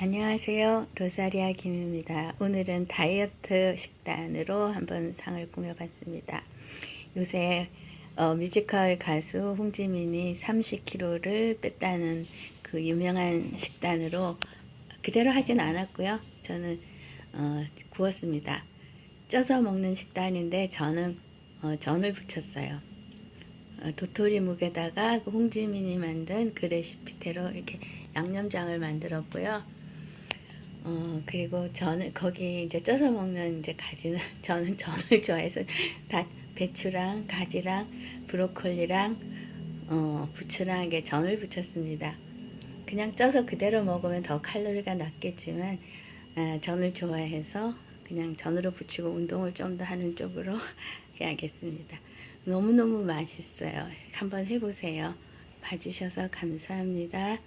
안녕하세요. 로사리아 김입니다. 오늘은 다이어트 식단으로 한번 상을 꾸며봤습니다. 요새 어, 뮤지컬 가수 홍지민이 30kg를 뺐다는 그 유명한 식단으로 그대로 하진 않았고요. 저는 어, 구웠습니다. 쪄서 먹는 식단인데 저는 어, 전을 부쳤어요. 어, 도토리 묵에다가 그 홍지민이 만든 그 레시피대로 이렇게 양념장을 만들었고요. 어 그리고 저는 거기 이제 쪄서 먹는 이제 가지는 저는 전을 좋아해서 다 배추랑 가지랑 브로콜리랑 어 부추랑 이게 전을 부쳤습니다. 그냥 쪄서 그대로 먹으면 더 칼로리가 낮겠지만 아, 전을 좋아해서 그냥 전으로 부치고 운동을 좀 더 하는 쪽으로 해야겠습니다. 너무너무 맛있어요. 한번 해보세요. 봐주셔서 감사합니다.